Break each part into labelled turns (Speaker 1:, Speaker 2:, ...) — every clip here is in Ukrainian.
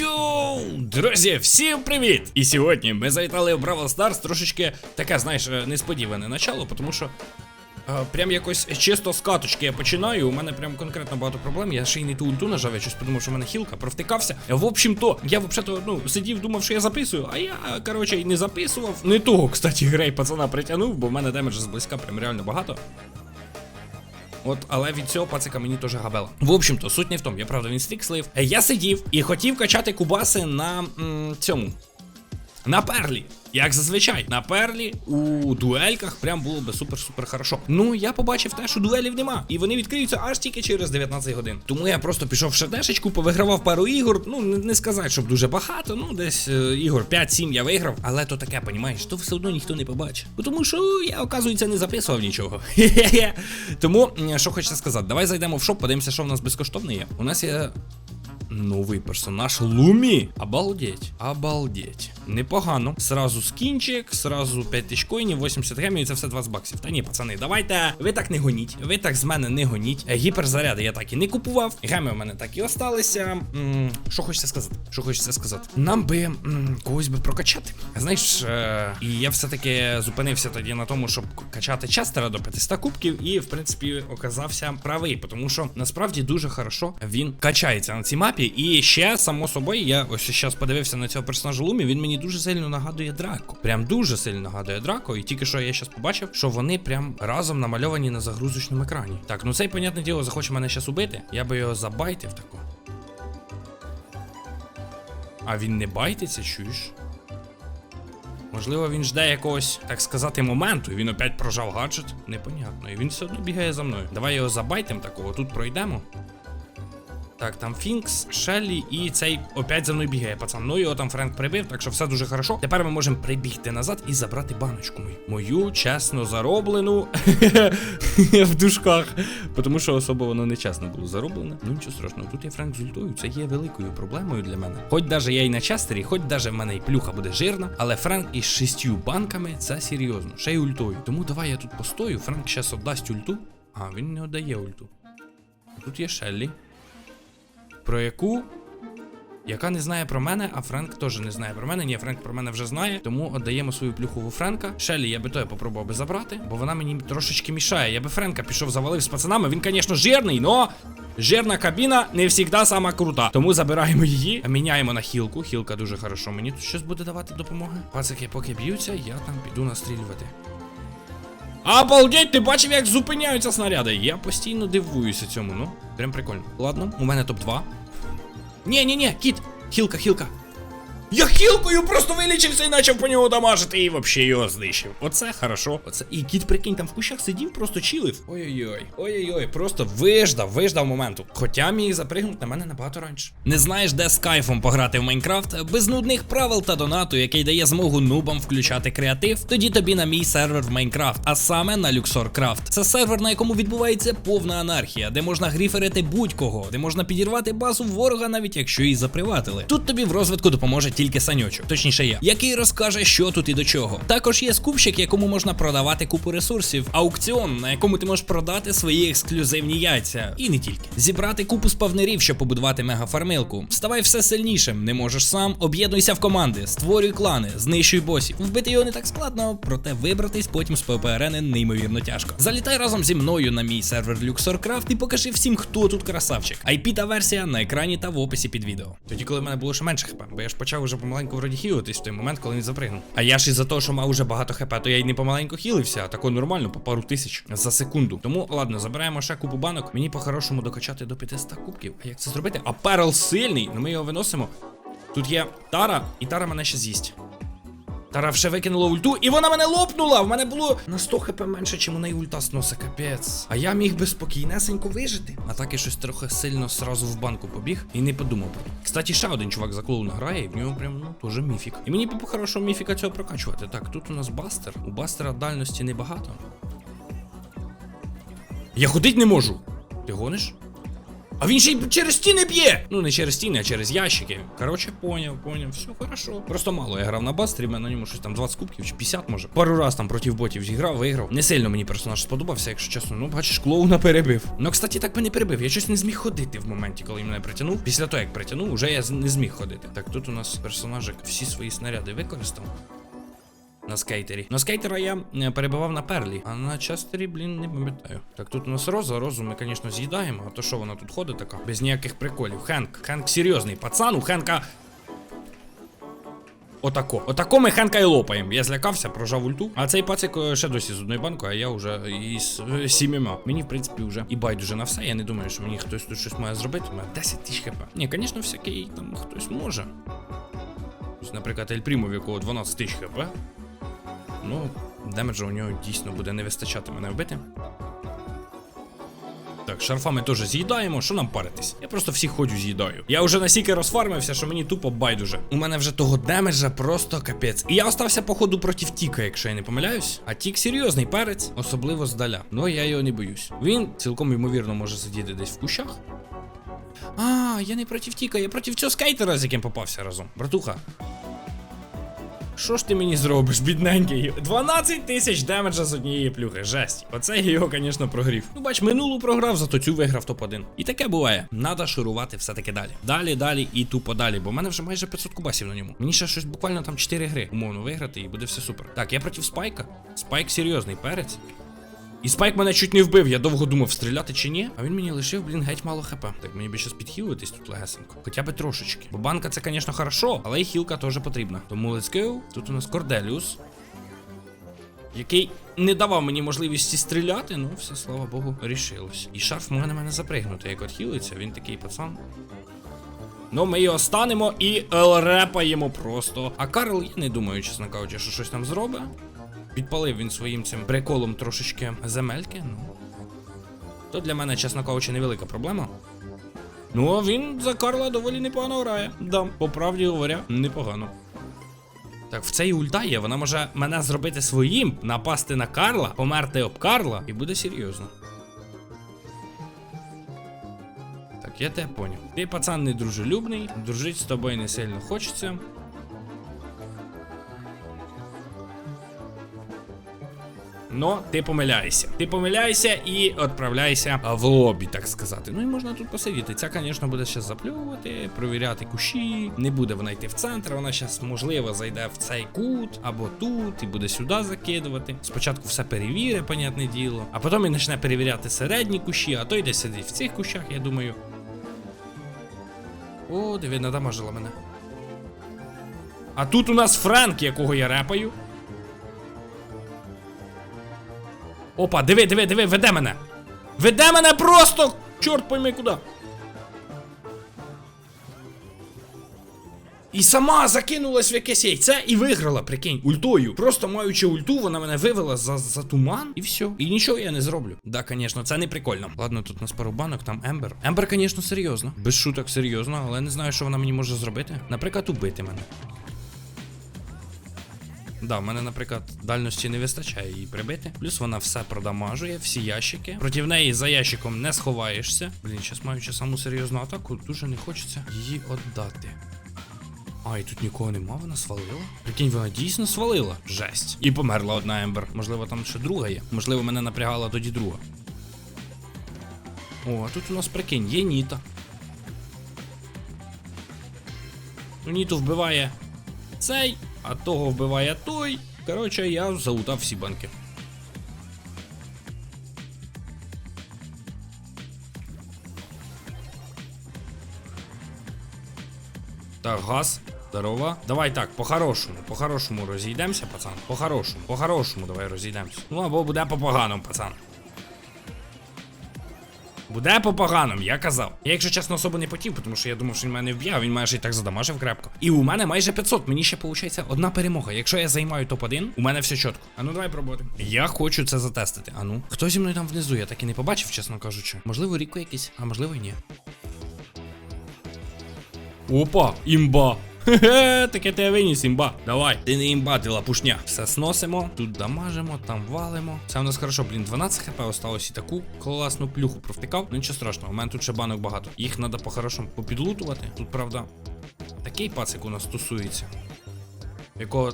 Speaker 1: Йоу, друзі, всім привіт! І сьогодні ми завітали в Бравл Старс трошечки таке, знаєш, е, несподіване начало, тому що. е, Прям якось чисто з каточки я починаю. У мене прям конкретно багато проблем. Я ще й не ту ульту нажав, я щось подумав, що в мене хілка, провтикався. В общем-то, я взагалі ну, сидів, думав, що я записую, а я, коротше, і не записував. Не того, кстати, грей пацана притягнув, бо в мене демеджа зблизька прям реально багато. От, але від цього пацика мені теж габела. В общем-то, суть не в тому, я правда він стрік слив. Е, Я сидів і хотів качати кубаси на м, цьому. На перлі. Як зазвичай, на перлі у дуельках прям було би супер-супер хорошо. Ну, я побачив те, що дуелів нема. І вони відкриються аж тільки через 19 годин. Тому я просто пішов в шедешечку, повигравав пару ігор. Ну, не, сказати, щоб дуже багато. Ну, десь е, ігор 5-7 я виграв. Але то таке, понімаєш, то все одно ніхто не побачить. Тому що я, оказується, не записував нічого. Тому, що хочеться сказати, давай зайдемо в шоп, подивимося, що в нас безкоштовне є. У нас є Новий персонаж Лумі. Обалдеть. Обалдеть. Непогано. Сразу скінчик, сразу 5 тисяч коїнів, 80 гемів і це все 20 баксів. Та ні, пацани, давайте. Ви так не гоніть. Ви так з мене не гоніть. Е, Гіперзаряди я так і не купував. Геми у мене так і осталися. Що хочеться сказати? Що хочеться сказати? Нам би м, когось би прокачати. Знаєш, е, і я все-таки зупинився тоді на тому, щоб качати частера до 500 кубків, і в принципі оказався правий, тому що насправді дуже хорошо він качається на цій мапі. І ще, само собою, я ось зараз подивився на цього персонажа Лумі, він мені дуже сильно нагадує Драко. Прям дуже сильно нагадує Драко. І тільки що я зараз побачив, що вони прям разом намальовані на загрузочному екрані. Так, ну цей, понятне діло, захоче мене зараз убити. Я би його забайтив тако. А він не байтиться, чуєш? Можливо, він жде якогось, так сказати, моменту, і він опять прожав гаджет. Непонятно. І він все одно бігає за мною. Давай його забайтим такого, тут пройдемо. Так, там Фінкс, Шеллі і цей опять за мною бігає, пацан. Ну його там Френк прибив, так що все дуже хорошо. Тепер ми можемо прибігти назад і забрати баночку мою. Мою чесно зароблену в дужках. Тому що особо воно не чесно було зароблене. Ну нічого страшного, тут є Френк з ультою. Це є великою проблемою для мене. Хоч даже я і на частері, хоч даже в мене і плюха буде жирна, але Френк із шістю банками це серйозно. Ще й ультою. Тому давай я тут постою. Френк зараз віддасть ульту. А, він не віддає ульту. Тут є Шеллі про яку. Яка не знає про мене, а Френк теж не знає про мене. Ні, Френк про мене вже знає, тому віддаємо свою плюху у Френка. Шеллі, я би то попробував би забрати, бо вона мені трошечки мішає. Я би Френка пішов завалив з пацанами. Він, звісно, жирний, но жирна кабіна не завжди сама крута. Тому забираємо її, міняємо на хілку. Хілка дуже хорошо. Мені тут щось буде давати допомоги. Пацики, поки б'ються, я там піду настрілювати. Обалдеть, ти бачив, як зупиняються снаряди. Я постійно дивуюся цьому, ну. Прям прикольно. Ладно, у мене топ-2. Ні, кит! Хилка, кіт! Я хілкою просто вилічився і почав по нього дамажити і вообще його знищив. Оце хорошо. Оце. І кіт, прикинь, там в кущах сидів, просто чилив. Ой-ой-ой. Ой-ой-ой, просто виждав, виждав моменту. Хоча міг запригнути на мене набагато раніше. Не знаєш, де з кайфом пограти в Майнкрафт без нудних правил та донату, який дає змогу нубам включати креатив. Тоді тобі на мій сервер в Майнкрафт, а саме на Luxor Craft. Це сервер, на якому відбувається повна анархія, де можна гріферити будь-кого, де можна підірвати базу ворога, навіть якщо її заприватили. Тут тобі в розвитку допоможе тільки саньочок, точніше я, який розкаже, що тут і до чого. Також є скупщик, якому можна продавати купу ресурсів, аукціон, на якому ти можеш продати свої ексклюзивні яйця. І не тільки. Зібрати купу спавнерів, щоб побудувати мегафармилку. Ставай все сильнішим, не можеш сам, об'єднуйся в команди, створюй клани, знищуй босів. Вбити його не так складно, проте вибратись потім з ПВП арени неймовірно тяжко. Залітай разом зі мною на мій сервер LuxorCraft і покажи всім, хто тут красавчик. IP та версія на екрані та в описі під відео. Тоді, коли в мене було ще менше хп, бо я ж почав уже помаленьку вроді хілитись в той момент, коли він запригнув. А я ж із-за того, що мав уже багато хп, то я й не помаленьку хілився, а тако нормально по пару тисяч за секунду. Тому ладно, забираємо ще купу банок. Мені по-хорошому докачати до 500 кубків. А як це зробити? А перл сильний, ну ми його виносимо. Тут є Тара, і Тара мене ще з'їсть. Тара вже викинула ульту, і вона мене лопнула! В мене було на 100 хп менше, чим у неї ульта сноса, капець. А я міг би спокійнесенько вижити. А так я щось трохи сильно сразу в банку побіг і не подумав. Кстати, ще один чувак за клоуна грає, і в нього прям ну теж міфік. І мені по-хорошому міфіка цього прокачувати. Так, тут у нас бастер. У бастера дальності небагато. Я ходить не можу. Ти гониш? А він ще й через стіни б'є! Ну не через стіни, а через ящики. Коротше, поняв, поняв, все хорошо. Просто мало я грав на бастрі, мене на ньому щось там 20 кубків чи 50 може. Пару раз там проти ботів зіграв, виграв. Не сильно мені персонаж сподобався, якщо чесно. Ну, бачиш, клоуна перебив. Ну, кстати, так би не перебив. Я щось не зміг ходити в моменті, коли мене притягнув. Після того, як притягнув, вже я не зміг ходити. Так, тут у нас персонажик всі свої снаряди використав. На скейтері. На скейтера я е, перебивав на перлі, а на частері, блін, не пам'ятаю. Так, тут у нас роза, розу ми, звісно, з'їдаємо, а то що вона тут ходить така? Без ніяких приколів. Хенк. Хенк серйозний пацан, у Хенка. Отако. Отако ми Хенка і лопаємо. Я злякався, прожав ульту. А цей пацик е, ще досі з одною банкою, а я вже із е. Мені, в принципі, вже і байдуже на все. Я не думаю, що мені хтось тут щось має зробити. У мене 10 тисяч хп. Ні, звісно, всякий там хтось може. Наприклад, Ель Прімо, в якого 12 тисяч хп. Ну, демеджа у нього дійсно буде не вистачати мене вбити. Так, шарфами теж з'їдаємо, що нам паритись? Я просто всіх ходжу з'їдаю. Я вже настільки розфармився, що мені тупо байдуже. У мене вже того демеджа просто капець. І я остався, походу, проти Тіка, якщо я не помиляюсь. А Тік серйозний перець, особливо здаля. Ну я його не боюсь. Він цілком ймовірно може сидіти десь в кущах. А, я не проти Тіка, я проти цього скейтера, з яким попався разом. Братуха, що ж ти мені зробиш, бідненький? 12 тисяч демеджа з однієї плюхи. Жесть. Оце я його, звісно, прогрів. Ну, бач, минулу програв, зато цю виграв топ-1. І таке буває. Надо шурувати все-таки далі. Далі, далі і тупо далі. Бо в мене вже майже 500 кубасів на ньому. Мені ще щось буквально там 4 гри, умовно, виграти, і буде все супер. Так, я проти спайка. Спайк серйозний перець. І спайк мене чуть не вбив, я довго думав, стріляти чи ні. А він мені лишив, блін, геть мало хп. Так мені би щас підхилитись тут легесенько. Хоча б трошечки. Бо банка це, звісно, хорошо, але і хілка теж потрібна. Тому let's go. Тут у нас Корделіус. Який не давав мені можливості стріляти, ну все, слава Богу, рішилось. І шарф може на мене запригнути, як от хілиться, він такий пацан. Ну, ми його станемо і репаємо просто. А Карл, я не думаю, чесно кажучи, що щось там зробить. Підпалив він своїм цим приколом трошечки земельки. Ну. То для мене, чесно кажучи, невелика проблема. Ну, а він за Карла доволі непогано грає. Да, по правді говоря, непогано. Так, в цей ульта є, вона може мене зробити своїм, напасти на Карла, померти об Карла, і буде серйозно. Так, я тебе поняв. Ти пацан недружелюбний, дружить з тобою не сильно хочеться. Но ти помиляєшся. Ти помиляєшся і відправляйся в лобі, так сказати. Ну і можна тут посидіти. Ця, звісно, буде ще заплювати, провіряти кущі. Не буде вона йти в центр. Вона зараз, можливо, зайде в цей кут або тут, і буде сюди закидувати. Спочатку все перевірить, понятне діло. А потім і почне перевіряти середні кущі, а то йде сидить в цих кущах, я думаю. О, диви, надамажила мене. А тут у нас Френк, якого я репаю. Опа, диви, диви, диви, веде мене. Веде мене просто! Чорт пойми куди. І сама закинулась в якесь яйце і виграла, прикинь, ультою. Просто маючи ульту, вона мене вивела за, за туман і все. І нічого я не зроблю. Да, звісно, це не прикольно. Ладно, тут у нас пару банок, там Ембер. Ембер, звісно, серйозно. Без шуток серйозно, але не знаю, що вона мені може зробити. Наприклад, убити мене. Да, в мене, наприклад, дальності не вистачає її прибити. Плюс вона все продамажує, всі ящики. Проти неї за ящиком не сховаєшся. Блін, зараз маючи саму серйозну атаку, дуже не хочеться її віддати. А, і тут нікого нема, вона свалила. Прикинь, вона дійсно свалила. Жесть. І померла одна Ембер. Можливо, там ще друга є. Можливо, мене напрягала тоді друга. О, а тут у нас прикинь, є Ніта. Ну, Ніту вбиває цей, а того вбиває той. Коротше, я залутав всі банки. Так, газ. Здорово. Давай так, по-хорошому, по-хорошому розійдемося, пацан. По-хорошому, по-хорошому давай розійдемося. Ну або буде по-поганому, пацан. Буде по поганому, я казав. Я, якщо чесно, особо не потів, тому що я думав, що він мене вб'є, а він майже і так задамажив крепко. І у мене майже 500, мені ще виходить одна перемога. Якщо я займаю топ-1, у мене все чітко. А ну давай пробувати. Я хочу це затестити. А ну, хто зі мною там внизу? Я так і не побачив, чесно кажучи. Можливо, Ріко якийсь, а можливо і ні. Опа, імба. Хе-хе, таке тебе виніс, імба. Давай. Ти не імба, ти лапушня. Все сносимо, тут дамажимо, там валимо. Це у нас хорошо, блін, 12 хп осталось і таку класну плюху провтикав. Ну нічого страшного, у мене тут ще банок багато. Їх треба по-хорошому попідлутувати. Тут, правда, такий пацик у нас стосується. Якого.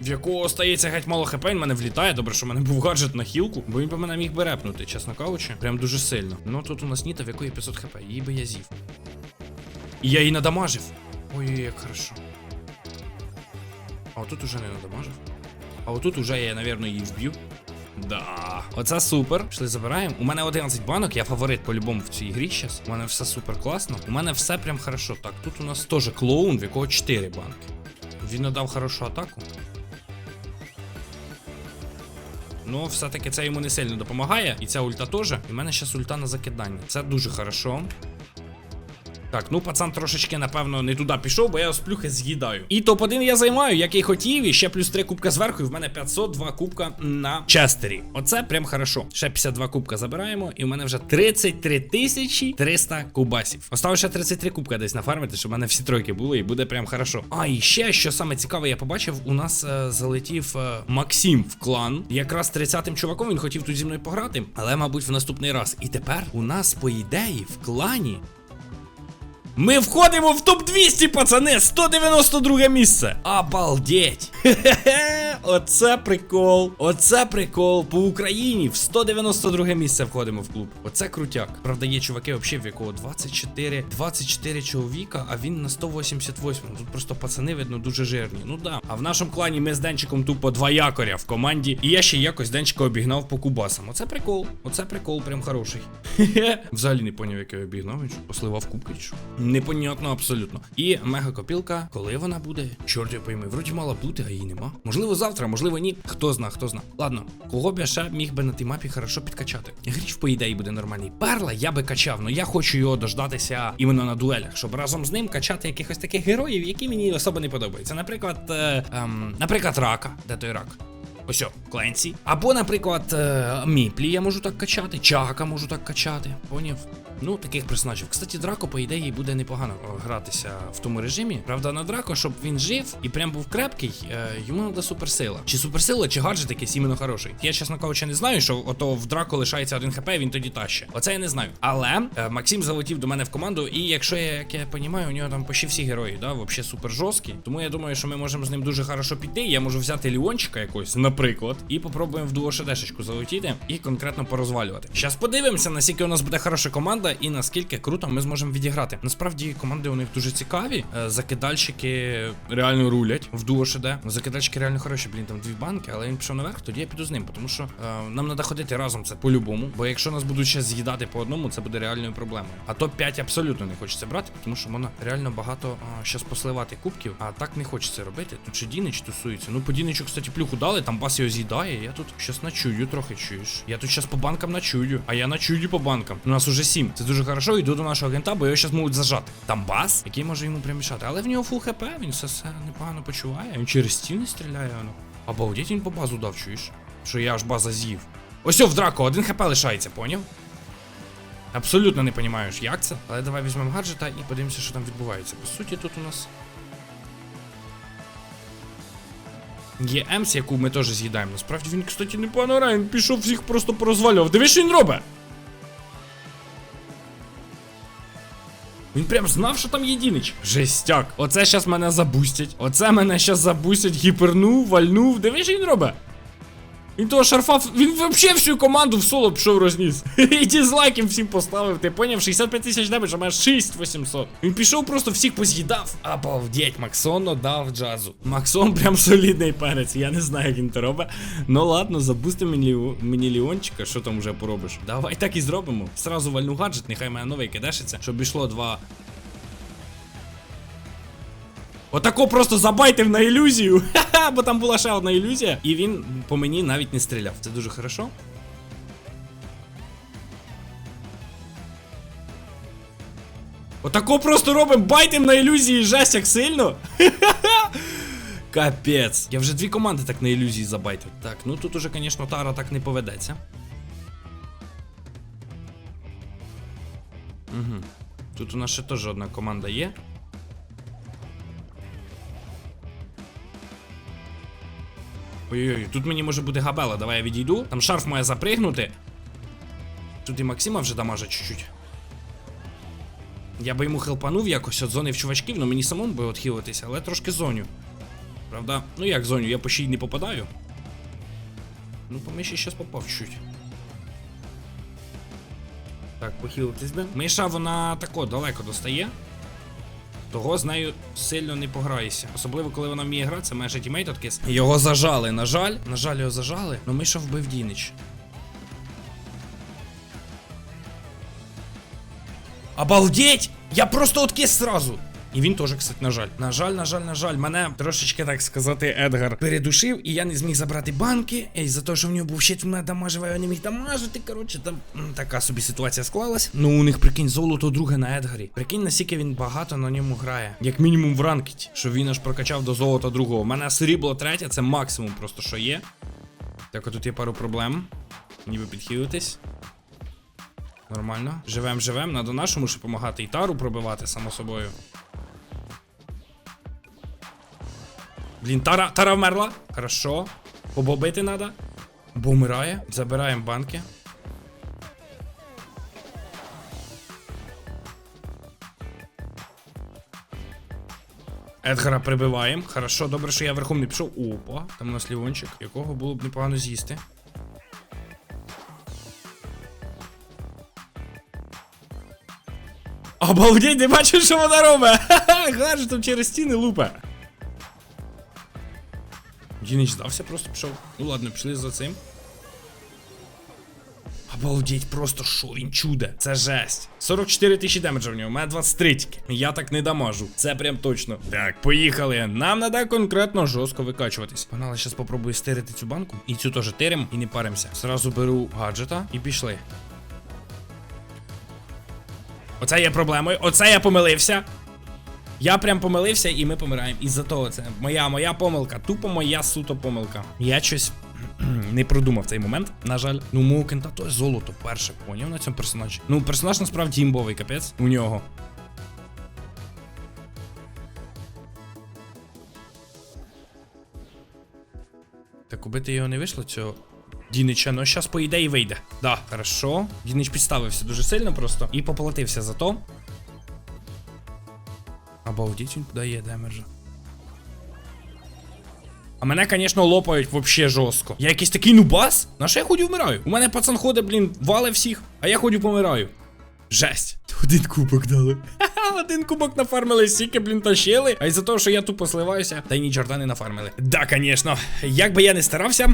Speaker 1: В якого остається геть мало хп, він мене влітає. Добре, що в мене був гаджет на хілку, бо він би мене міг би репнути, чесно кажучи. Прям дуже сильно. Ну тут у нас Ніта, в якої 500 хп, її би я з'їв. І я її надамажив. Ой, як хорошо. А отут уже не надамажив. А отут уже я, напевно, її вб'ю. Да. Оце супер. Пішли забираємо. У мене 11 банок, я фаворит по-любому в цій грі зараз. У мене все супер класно. У мене все прям хорошо. Так, тут у нас теж клоун, в якого 4 банки. Він надав хорошу атаку. Ну, все-таки це йому не сильно допомагає. І ця ульта теж. І в мене зараз ульта на закидання. Це дуже хорошо. Так, ну пацан трошечки, напевно, не туди пішов, бо я з плюхи з'їдаю. І топ-1 я займаю, як і хотів, і ще плюс 3 кубка зверху, і в мене 502 кубка на Честері. Оце прям хорошо. Ще 52 кубка забираємо, і в мене вже 33 тисячі 300 кубасів. Осталось ще 33 кубка десь нафармити, щоб в мене всі тройки були, і буде прям хорошо. А, і ще, що саме цікаве, я побачив, у нас е, залетів е, Максим в клан. Якраз 30-м чуваком він хотів тут зі мною пограти, але, мабуть, в наступний раз. І тепер у нас, по ідеї, в клані ми входимо в топ-200, пацани! 192 місце! Обалдеть! Хе-хе-хе! Оце прикол! Оце прикол! По Україні в 192 місце входимо в клуб. Оце крутяк. Правда, є чуваки, взагалі, в якого 24, 24 чоловіка, а він на 188. Тут просто пацани, видно, дуже жирні. Ну да. А в нашому клані ми з Денчиком тупо два якоря в команді. І я ще якось Денчика обігнав по кубасам. Оце прикол. Оце прикол, прям хороший. Взагалі не поняв, як я обігнав. Він посливав кубки що? Непонятно абсолютно. І мега копілка, коли вона буде? Чорт я пойми, вроді мала бути, а її нема. Можливо, завтра, можливо, ні. Хто зна, хто зна. Ладно, кого б я ще міг би на тій мапі хорошо підкачати. Гріч, по ідеї, буде нормальний. Перла я би качав, але я хочу його дождатися іменно на дуелях, щоб разом з ним качати якихось таких героїв, які мені особо не подобаються. Наприклад, е, ем, наприклад, рака. Де той рак? Ось Кленсі. Або, наприклад, е, Міплі я можу так качати, Чака можу так качати. Поняв? Ну, таких персонажів. Кстати, Драко, по ідеї, буде непогано гратися в тому режимі. Правда, на Драко, щоб він жив і прям був крепкий, е, йому треба суперсила. Чи суперсила, чи гаджет якийсь іменно хороший. Я, чесно кажучи, не знаю, що ото в Драко лишається один хп, він тоді таще. Оце я не знаю. Але е, Максим залетів до мене в команду, і якщо я, як я розумію, у нього там почти всі герої, да, взагалі супер жорсткі. Тому я думаю, що ми можемо з ним дуже хорошо піти. Я можу взяти Ліончика якогось, наприклад, і попробуємо в дуо шедешечку залетіти і конкретно порозвалювати. Зараз подивимося, наскільки у нас буде хороша команда і наскільки круто ми зможемо відіграти. Насправді команди у них дуже цікаві. Е, Закидальщики реально рулять в дуо ШД. Закидальщики реально хороші, блін, там дві банки, але він пішов наверх, тоді я піду з ним, тому що е, нам треба ходити разом це по-любому. Бо якщо нас будуть ще з'їдати по одному, це буде реальною проблемою. А топ-5 абсолютно не хочеться брати, тому що можна реально багато щас посливати кубків, а так не хочеться робити. Тут ще Дінич тусується. Ну, по Діничу, кстати, плюху дали, там бас його з'їдає. Я тут щас начую трохи чуєш. Я тут щас по банкам начую, а я начую по банкам. У нас уже 7. Це дуже хорошо. Йду до нашого агента, бо його щас можуть зажати. Там бас, який може йому примішати. Але в нього фул хп, він все, все непогано почуває. Він через стіни стріляє. Ну. Обалдеть він по базу дав, чуєш? Що я аж база з'їв. Ось в драко, один хп лишається, поняв? Абсолютно не розумієш, як це. Але давай візьмемо гаджета і подивимося, що там відбувається. По суті, тут у нас. Є Емс, яку ми теж з'їдаємо. Насправді він, кстати, непогано грає, він пішов всіх просто порозвалював. Диви, що він робить? Він прям знав, що там єдинич. Жестяк. Оце щас мене забустять. Оце мене щас забустять. Гіпернув, вальнув. Дивись, що він робить? Він того шарфав, він взагалі всю команду в соло пішов розніс. І дізлайків всім поставив. Ти поняв, 65 тисяч демедж, а має 6800. Він пішов, просто всіх поз'їдав. Обалдеть, Максон дав джазу. Максон прям солідний перець. Я не знаю, як він то робить. Ну ладно, запусти мені, мені Ліончика, що там вже поробиш. Давай так і зробимо. Сразу вальну гаджет, нехай мене новий кидешиться, щоб ішло два. Отако просто забайтив на ілюзію. Ха-ха, бо там була ще одна ілюзія. І він по мені навіть не стріляв. Це дуже хорошо. Отако просто робимо байтим на ілюзії, жесть як сильно. Капець. Я вже дві команди так на ілюзії забайтив. Так, ну тут уже, звісно, Тара так не поведеться. Угу. Тут у нас ще теж одна команда є. Ой-ой, тут мені може бути габела, давай я відійду. Там шарф має запригнути. Тут і Максима вже дамажить чуть-чуть. Я би йому хелпанув якось от зони в чувачків, ну мені самому би отхилитися, але трошки зоню. Правда? Ну як зоню, я по щій не попадаю. Ну, по миші щас попав чуть. Так, похилитись би. Миша, вона тако далеко достає. Того з нею сильно не пограєшся. Особливо, коли вона вміє грати, це майже тімейт откис. Його зажали, на жаль. На жаль, його зажали. Ну Миша вбив Дінич. Обалдеть! Я просто откис сразу. І він теж, кстати, на жаль. На жаль, на жаль, на жаль. Мене трошечки, так сказати, Едгар передушив, і я не зміг забрати банки. І за те, що в нього був щит, мене дамажив, я не міг дамажити. Коротше, там така собі ситуація склалась. Ну, у них прикинь, золото друге на Едгарі. Прикинь, наскільки він багато на ньому грає. Як мінімум в ранкеті, що він аж прокачав до золота другого. У мене срібло третє, це максимум просто що є. Так, от тут є пару проблем. Ніби підхилитись. Нормально. Живем, живем. Надо нашому ще допомагати і тару пробивати, само собою. Блін, тара, тара вмерла. Хорошо. Побобити надо. Бо вмирає. Забираємо банки. Едгара прибиваємо. Хорошо, добре, що я верхом не пішов. Опа, там у нас лівончик, якого було б непогано з'їсти. Обалдеть, не бачу, що вона робить. Гаджет там через стіни лупе. Дінич здався, просто пішов. Ну ладно, пішли за цим. Обалдеть, просто що він чуде. Це жесть. 44 тисячі демеджа в нього, у мене 23 тільки. Я так не дамажу. Це прям точно. Так, поїхали. Нам треба конкретно жорстко викачуватись. Погнали, зараз попробую стирити цю банку. І цю теж тирим і не паримося. Зразу беру гаджета і пішли. Оце є проблемою. Оце я помилився. Я прям помилився і ми помираємо. Із-за того це моя моя помилка. Тупо моя суто помилка. Я щось не продумав цей момент, на жаль. Ну, у мого кента то золото перше поняв на цьому персонажі. Ну, персонаж насправді імбовий, капець. У нього. Так, убити його не вийшло цього. Дінича, ну зараз по ідеї вийде. Да, хорошо. Дінич підставився дуже сильно просто і поплатився за то. Обалдіть, він дає демеджа. А мене, звісно, лопають вообще жорстко. Я якийсь такий нубас? На що я ходю вмираю? У мене пацан ходить, блін, вале всіх, а я ходю помираю. Жесть. Один кубок дали. Один кубок нафармили, стільки, блін, тащили. А із-за того, що я тупо сливаюся, та й ні чорта не нафармили. Да, звісно. Як би я не старався,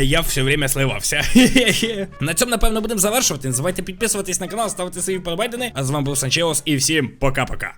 Speaker 1: я все время сливався. на цьому, напевно, будемо завершувати. Не забувайте підписуватись на канал, ставити свої вподобайдени. А з вами був Санчеос і всім пока-пока.